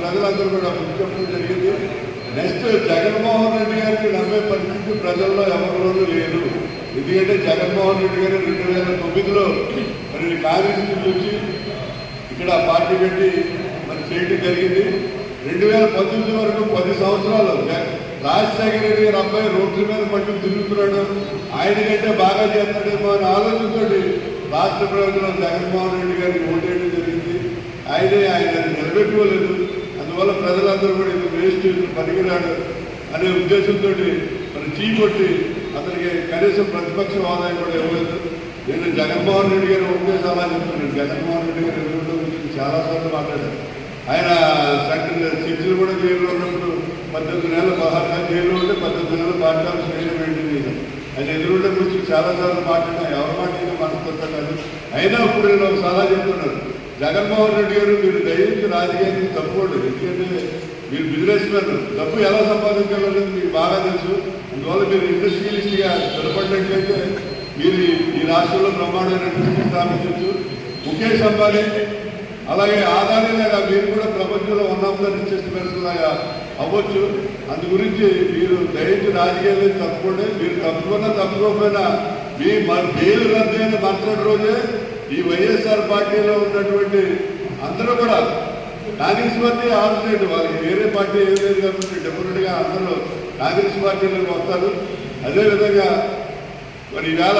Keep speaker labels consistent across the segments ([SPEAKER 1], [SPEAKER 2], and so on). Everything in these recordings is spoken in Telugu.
[SPEAKER 1] ప్రజలందరూ కూడా ముందు చెప్పడం జరిగింది. నెక్స్ట్ జగన్మోహన్ రెడ్డి గారికి నమ్మే పరిస్థితి ప్రజల్లో ఎవరిలోనూ లేదు ఎందుకంటే జగన్మోహన్ రెడ్డి గారు రెండు వేల తొమ్మిదిలో మరి కాంగ్రెస్ నుంచి ఇక్కడ పార్టీ పెట్టి మరి చేయడం జరిగింది. రెండు వేల పంతొమ్మిది వరకు పది సంవత్సరాలు రాజశేఖర రెడ్డి గారు అబ్బాయి రోడ్ల మీద పట్టుకు తిరుగుతున్నాడు. ఆయన కంటే బాగా చేస్తాడేమో అనే ఆలోచనతోటి రాష్ట్ర ప్రభుత్వం జగన్మోహన్ రెడ్డి గారికి ఓటేయడం జరిగింది. ఆయనే ఆయన నిలబెట్టుకోలేదు. అందువల్ల ప్రజలందరూ కూడా ఇది వేస్ట్ పనికిరాడు అనే ఉద్దేశంతో మరి చీకొట్టి అతనికి కనీసం ప్రతిపక్ష ఆదాయం కూడా ఇవ్వలేదు. నేను జగన్మోహన్ రెడ్డి గారు ఒకే సలహా చెప్తున్నాను జగన్మోహన్ రెడ్డి గారు ఎదుగుదల గురించి చాలాసార్లు మాట్లాడారు ఆయన సెకండ్ చర్చలు కూడా జైల్లో ఉన్నప్పుడు పద్దెనిమిది నెలలు పదహారు జైల్లో ఉంటే పద్దెనిమిది నెలలు పాఠశాల చేయడం ఏంటి చేశారు. ఆయన ఎదురుండే గురించి చాలాసార్లు మాట్లాడినా ఎవరు మాట్లాడినా మనస్తత్వం కాదు. అయినా ఇప్పుడు నేను ఒక సలహా చెప్తున్నాను. జగన్మోహన్ రెడ్డి గారు మీరు దయచేసి రాజకీయానికి తప్పుకోండి ఎందుకంటే మీరు బిజినెస్ మ్యాన్ డబ్బు ఎలా సంపాదించాలనేది మీకు బాగా తెలుసు. అందువల్ల మీరు ఇండస్ట్రియలిస్ట్గా స్థిరపడినట్లయితే మీరు ఈ- రాష్ట్రంలో బ్రహ్మాండమైనటువంటి స్థాపించవచ్చు ముఖేష్ అంబానీ అలాగే ఆదాని లాగా మీరు కూడా ప్రపంచంలో వన్ ఆఫ్ ద రిచెస్ట్ లాగా అవ్వచ్చు. అందు గురించి మీరు దయచేసి రాజకీయాలు తప్పుకోండి. మీరు తప్పుకున్నా తప్పుకోకపోయినా మీ మన పేరు రద్దయిన మరుసటి రోజే ఈ వైఎస్ఆర్ పార్టీలో ఉన్నటువంటి అందరూ కూడా కాంగ్రెస్ పార్టీ ఆల్టర్నేట్ వాళ్ళకి వేరే పార్టీ ఏం లేదు కాబట్టి డెఫినెట్గా అందరూ కాంగ్రెస్ పార్టీలోకి వస్తారు. అదేవిధంగా మరి ఈవేళ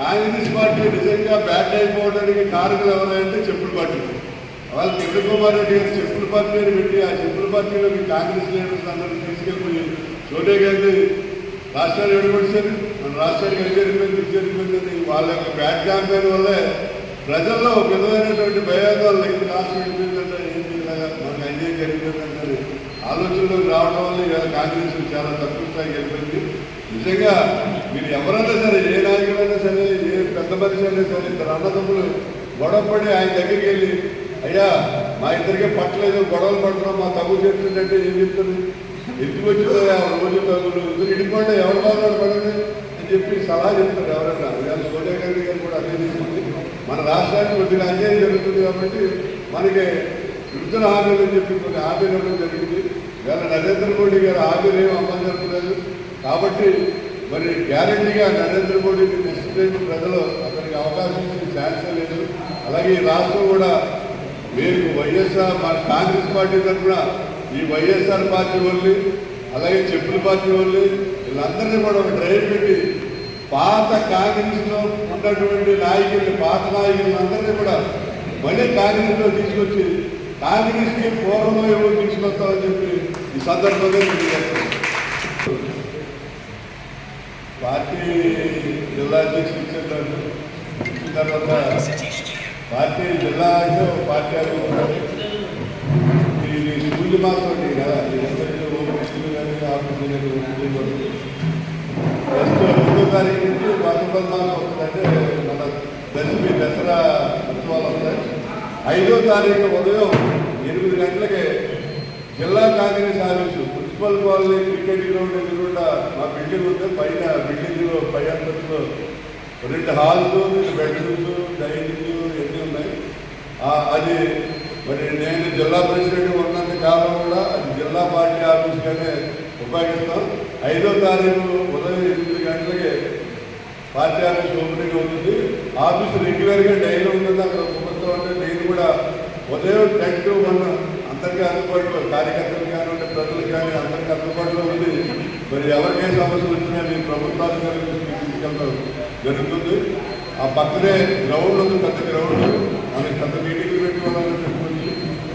[SPEAKER 1] కాంగ్రెస్ పార్టీ నిజంగా బ్యాట్ అయిపోవడానికి కారకులు ఎవరంటే చెప్పుల పార్టీ. వాళ్ళు చంద్రకుమార్ రెడ్డి గారు చెప్పుల పార్టీ అని పెట్టి ఆ చెప్పుల పార్టీలోకి కాంగ్రెస్ లీడర్స్ అందరూ తీసుకెళ్ళిపోయి సోనియా గాంధీ రాష్ట్రాలు విడగొడిచారు మన రాష్ట్రానికి అది జరిగిపోయింది ఇది జరిగిపోయింది వాళ్ళ యొక్క బ్యాట్ క్యాంపెయిన్ వల్లే ప్రజల్లో ఒక విధమైనటువంటి భయాందోళన ఇది రాష్ట్రం వెళ్ళిపోయిందంటే ఏం చేయలేదా మనకు అన్యాయం జరిగిందంటే ఆలోచనలోకి రావడం వల్ల ఇవాళ కాంగ్రెస్ చాలా తక్కువ స్థాయికి వెళ్ళిపోయింది. నిజంగా మీరు ఎవరైనా సరే ఏ నాయకులైనా సరే ఏ పెద్ద మనిషి అయినా సరే ఇద్దరు అన్నదమ్ములు గొడవపడి ఆయన దగ్గరికి వెళ్ళి అయ్యా మా ఇద్దరికే పట్టలేదు గొడవలు పడుతున్నాం మా తగ్గు చేస్తుందంటే ఏం చెప్తుంది ఎందుకు వచ్చిందో ఆ రోజు తగ్గులు ఎందుకు ఇడిపోండి ఎవరు బాధపడి అని చెప్పి సలహా చెప్తారు ఎవరైనా ఇవాళ సోనియా గాంధీ గారు కూడా అదే తీసుకుంది మన రాష్ట్రానికి కొద్దిగా అన్యాయం జరుగుతుంది కాబట్టి మనకి విడుదల హామీలు అని చెప్పి కొన్ని హామీలు ఇవ్వడం జరిగింది. వేళ నరేంద్ర మోడీ గారు హామీలు ఏమి అమలు జరపలేదు. కాబట్టి మరి గ్యారంటీగా నరేంద్ర మోడీకి నెక్స్ట్ టైం ప్రజలు అతనికి అవకాశం ఇచ్చే ఛాన్స్ లేదు. అలాగే ఈ రాష్ట్రం కూడా మీరు వైఎస్ఆర్ మా కాంగ్రెస్ పార్టీ తరఫున ఈ వైఎస్ఆర్ పార్టీ వాళ్ళు అలాగే చెప్పుల పార్టీ వాళ్ళు వీళ్ళందరినీ కూడా ఒక డ్రైవ్ పెట్టి పాత కాంగ్రెస్లో ఉన్నటువంటి నాయకులు పాత నాయకులందరినీ కూడా మళ్ళీ కాంగ్రెస్లో తీసుకొచ్చి కాంగ్రెస్కి పూర్వంలో ఏమో తీసుకొస్తామని చెప్పి ఈ సందర్భంగా మీకు పార్టీ జిల్లా అధ్యక్షులు ఇచ్చారు ఇచ్చిన తర్వాత పార్టీ జిల్లా అయితే ఒక పార్టీ అడుగుతున్నారు ఇది సూర్య మాసం అండి కదా ఇదంతా ఓ కృష్ణులు కానీ ఆఫీసులు కానీ ఉండకూడదు. ఫస్ట్ రెండో తారీఖు నుంచి మన దశమి దసరా ఉత్సవాలు వస్తాయి. ఐదో తారీఖు ఉదయం ఎనిమిది గంటలకి జిల్లా Congress office municipal colony cricket ground ఎదురుకుండా మా బిల్డింగ్ ఉంటే పైన బిల్డింగ్లో పై అంతస్తులో రెండు హాల్స్ బెడ్రూమ్స్ డైనింగ్ ఇవన్నీ ఉన్నాయి. అది మరి నేను జిల్లా ప్రెసిడెంట్ ఉన్నంత కాలం కూడా అది జిల్లా పార్టీ ఆఫీస్గానే ఉపయోగిస్తాం ఐదో తారీఖు ఉదయం ఎనిమిది పార్టీ ఆఫీస్ ఓపెనింగ్ అవుతుంది. ఆఫీస్ రెగ్యులర్గా డైలీ ఉంటుంది అక్కడ ప్రభుత్వం అంటే నేను కూడా ఉదయం టెన్ టు వన్ అందరికీ అందుబాటులో కార్యకర్తలు కానివ్వండి ప్రజలు కానీ అందరికీ అందుబాటులో ఉంది. మరి ఎవరికే సమస్యలు వచ్చినా మీ ప్రభుత్వాలు తీసుకెళ్ళడం జరుగుతుంది. ఆ పక్కనే గ్రౌండ్ ఉంది పెద్ద గ్రౌండ్. మనకి పెద్ద మీటింగ్లు పెట్టుకోవాలని చెప్పుకోవచ్చు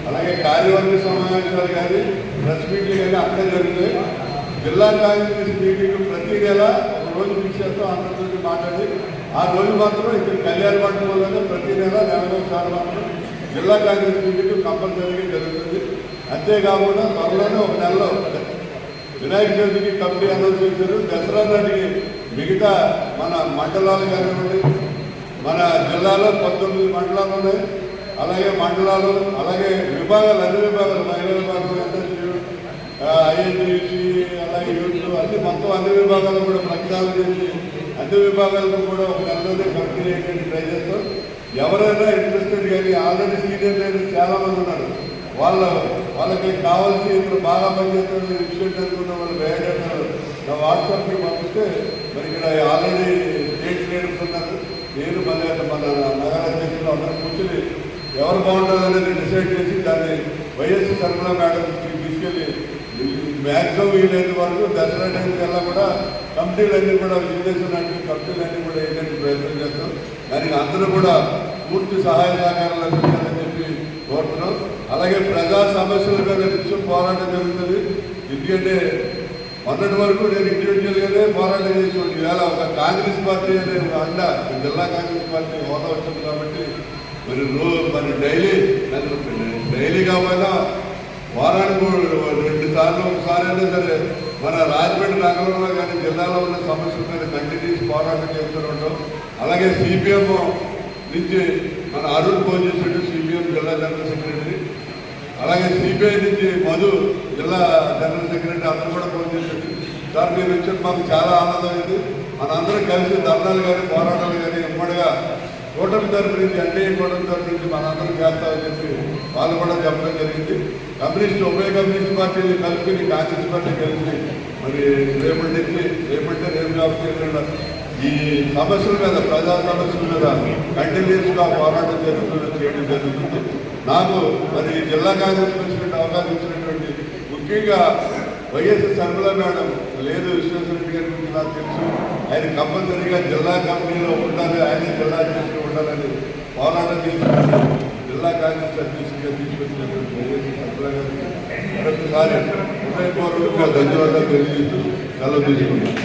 [SPEAKER 1] అలాగే కార్యవర్గ సమావేశాలు కానీ ప్రెస్ మీట్లు కానీ అక్కడే జరుగుతాయి. జిల్లా కాంగ్రెస్ మీటింగ్ ప్రతి నెల రోజు ఫిక్స్ చేస్తాం అందరితో మాట్లాడి ఆ రోజు మాత్రం ఇక్కడ కళ్యాణ మండపంలోనే ప్రతి నెల నెలలో సార్లు మాత్రం జిల్లా కాంగ్రెస్ మీటింగ్ కంపల్సరీగా జరుగుతుంది. అంతేకాకుండా త్వరలోనే ఒక నెలలో వినాయక చవితికి కమిటీ అనౌన్స్ చేశారు. దసరా నాటికి మిగతా మన మండలాలు కానివ్వండి మన జిల్లాలో పంతొమ్మిది మండలాలు ఉన్నాయి. అలాగే మండలాలు అలాగే విభాగాలు అన్ని విభాగాలు మహిళా విభాగం ఎస్ఎస్యు అలాగే యూత్ అన్ని మొత్తం అన్ని విభాగాలు కూడా ప్రక్షాళన చేసి అన్ని విభాగాలకు కూడా ఒక నెలలోనే కమిటీ చేయడానికి ట్రై చేస్తాం ఎవరైనా ఇంట్రెస్టెడ్ కానీ ఆల్రెడీ సీనియర్ లీడర్స్ చాలా మంది ఉన్నారు. వాళ్ళ వాళ్ళకి కావాల్సి ఇప్పుడు బాగా పనిచేస్తున్న ఇన్స్టిట్యూట్ అనుకున్న వాళ్ళు వేయడం నా వాట్సాప్కి పంపిస్తే మరి ఇక్కడ ఆల్రెడీ స్టేట్ లీడర్స్ ఉన్నారు. నేను మళ్ళీ మన నగర అధ్యక్షులు అందరూ కూర్చొని ఎవరు బాగుంటుంది అనేది డిసైడ్ చేసి దాన్ని వైఎస్ సర్మలా మేడం తీసుకెళ్ళి మ్యాక్సిమం వీలైన వరకు దసరా టైం కల్లా కూడా కమిటీలన్నీ కూడా విజయనగరం కమిటీలన్నీ కూడా ఏంటంటే ప్రయత్నం చేస్తాం. దానికి అందరూ కూడా పూర్తి సహాయ సహకారాలు అందించాలని చెప్పి కోరుతున్నాం. అలాగే ప్రజా సమస్యల మీద నిత్యం పోరాటం జరుగుతుంది. ఎందుకంటే మొన్నటి వరకు నేను ఇండివిజువల్గానే పోరాటం చేసేవాడిని. ఈవేళ ఒక కాంగ్రెస్ పార్టీ అనే అండ జిల్లా కాంగ్రెస్ పార్టీ హోదా వచ్చింది కాబట్టి మరి రోజు మరి డైలీ నన్ను డైలీ కాకపోయినా వారానికి రెండు సార్లు ఒకసారి అయినా సరే మన రాజమండ్రి నగరంలో కానీ జిల్లాలో ఉన్న సమస్యల మీద కంటిన్యూస్ పోరాటం చేస్తూ అలాగే సిపిఎం నుంచి మన అరుణ్ భోజేశ్వరుడు సిపిఎం జిల్లా జనరల్ సెక్రటరీ అలాగే సిపిఐ నుంచి మధు జిల్లా జనరల్ సెక్రటరీ అందరూ కూడా ఫోన్ చేశారు. సార్ మీరు వచ్చి మాకు చాలా ఆనందమైంది మనందరం కలిసి ధర్నాలు కానీ పోరాటాలు కానీ ఉమ్మడిగా కూటమి తరపు నుంచి ఎన్డీఏ కూటమి తరపు నుంచి మనందరం చేస్తామని చెప్పి వాళ్ళు కూడా చెప్పడం జరిగింది. కమ్యూనిస్ట్ ఉభయ కమ్యూనిస్ట్ పార్టీని కలిపి కాంగ్రెస్ పార్టీ కలిపి మరి రేపటి నుంచి రేపటి రేపు కాబట్టి ఈ సమస్యల మీద ప్రజా సమస్యల మీద కంటిన్యూస్గా పోరాటం జరుగుతూ చేయడం జరుగుతుంది. నాకు మరి జిల్లా కాంగ్రెస్ ప్రెసిడెంట్ అవకాశం ఇచ్చినటువంటి ముఖ్యంగా వైఎస్ శర్మల మేడం లేదు విశ్వేశ్వరరెడ్డి గారి గురించి నాకు తెలుసు. ఆయన కంపల్సరీగా జిల్లా కమిటీలో ఉండాలి ఆయన జిల్లా అధ్యక్షుడు ఉండాలని పోరాటం చేసినటువంటి జిల్లా కాంగ్రెస్ అధ్యక్షుడిగా తీసుకొచ్చినటువంటి వైఎస్ శర్మల గారికి మరొకసారి హృదయపూర్వకంగా ధన్యవాదాలు తెలియజేస్తూ సెలవు తీసుకుంటాం